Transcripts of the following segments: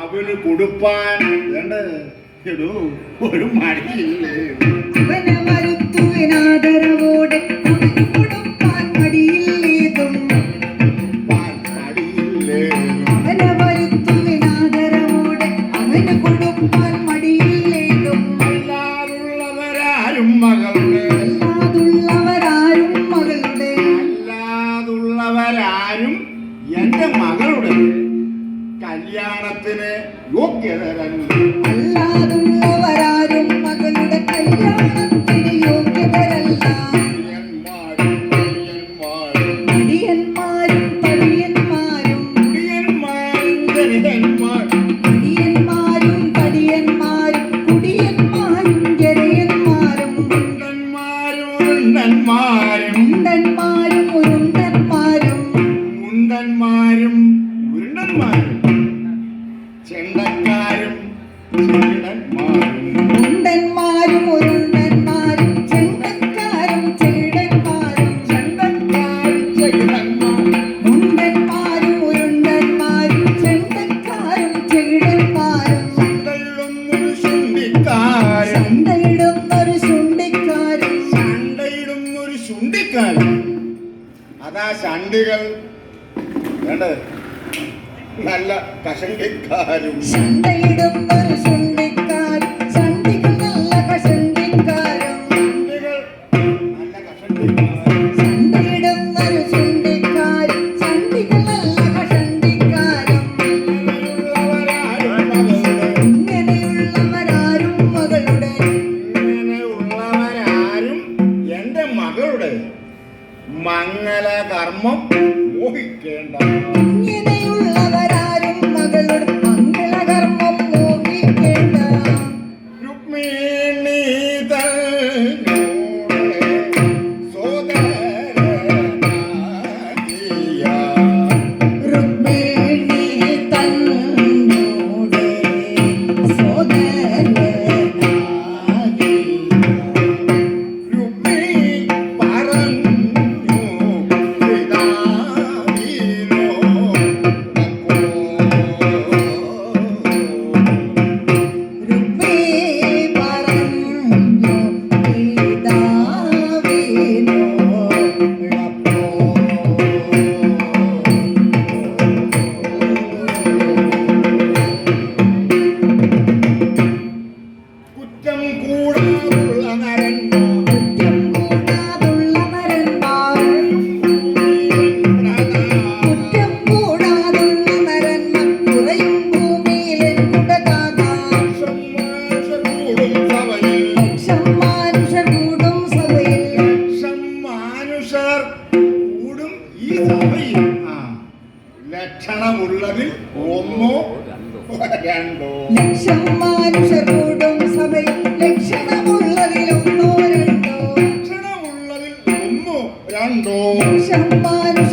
അവന് കൊടുപ്പാൻ വേണ്ട ഒരു മടിയില്ലേ? അവനെ വരുത്തുവിനാദരവ് 明白吗？കുട്ടികൾ വേണ്ടത് നല്ല കഷങ്കിക്കാരും సంతోషం మానుష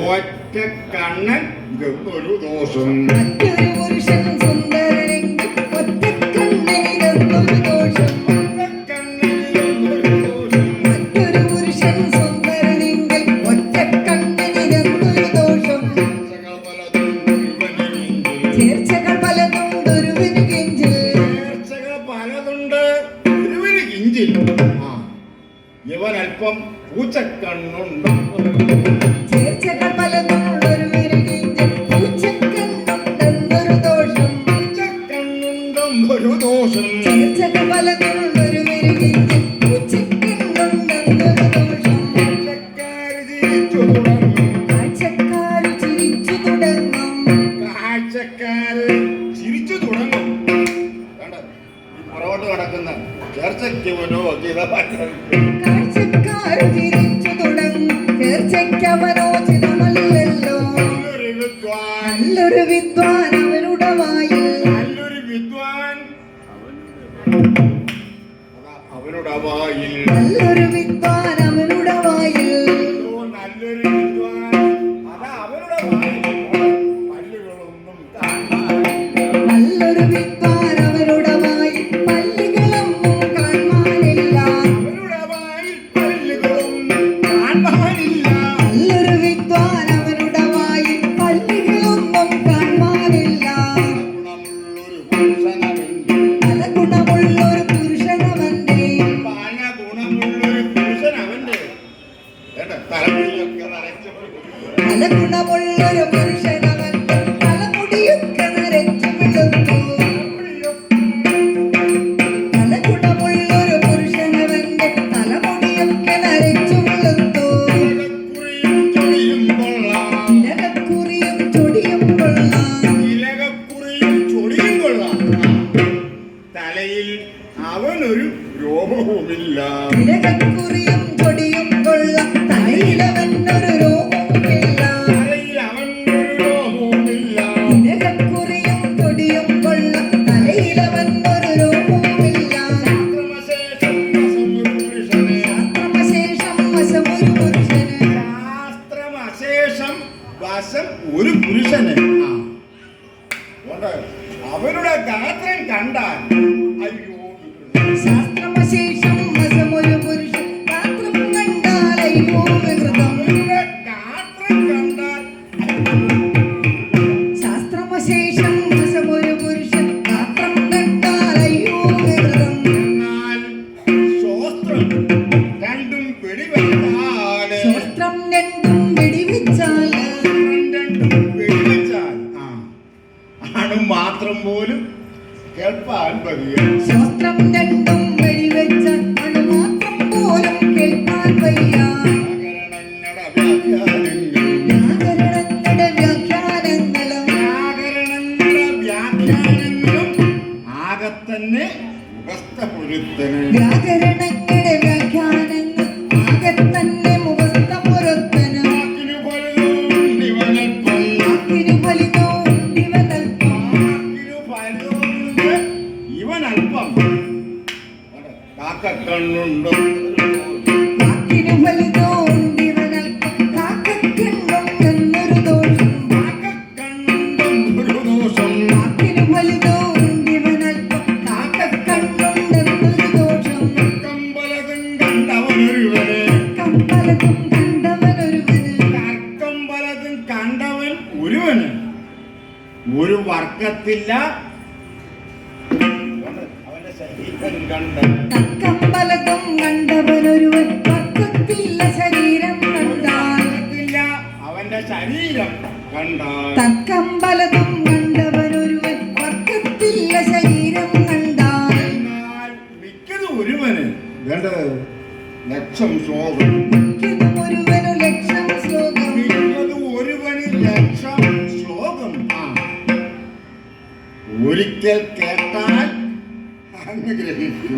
ഒറ്റ കണ്ണൻ ഒരു ദോഷം പുറകോട്ട് കിടക്കുന്ന ചർച്ചയ്ക്ക് പുരോഗിതമാക്കാൻ കാഴ്ചക്കാരുചിരിച്ചു നല്ലൊരു വിദ്വാൻ. അവരുടെ വായിൽ. നല്ലൊരു വിദ്വാൻ. അവരുടെ വായിൽ. നല്ലൊരു അവനൊരു രോമവുമില്ല. കൊടിയും കൊള്ളം തലയിലവൻ ഒരു മാത്രം പോലും കേൾപ്പാൻ വയ്യ. ശാസ്ത്രം മാത്രം വ്യാകരണങ്ങളും ആകെ തന്നെ വ്യാകരണ കണ്ടവൻ ഒരുവന്. ഒരു വർഗത്തില്ല. ശരീരം ശരീരം കണ്ടാൽ. അവന്റെ ശരീരം ശരീരം ഒരുവന്. വേണ്ടത് ലക്ഷം ശോകം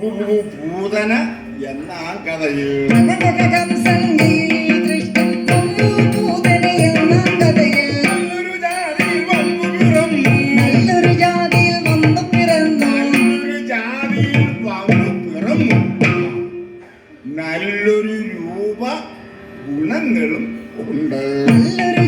ഭൂതന എന്ന ആ കഥയിൽ. നല്ലൊരു രൂപ ഗുണങ്ങളും ഉണ്ട്. നല്ലൊരു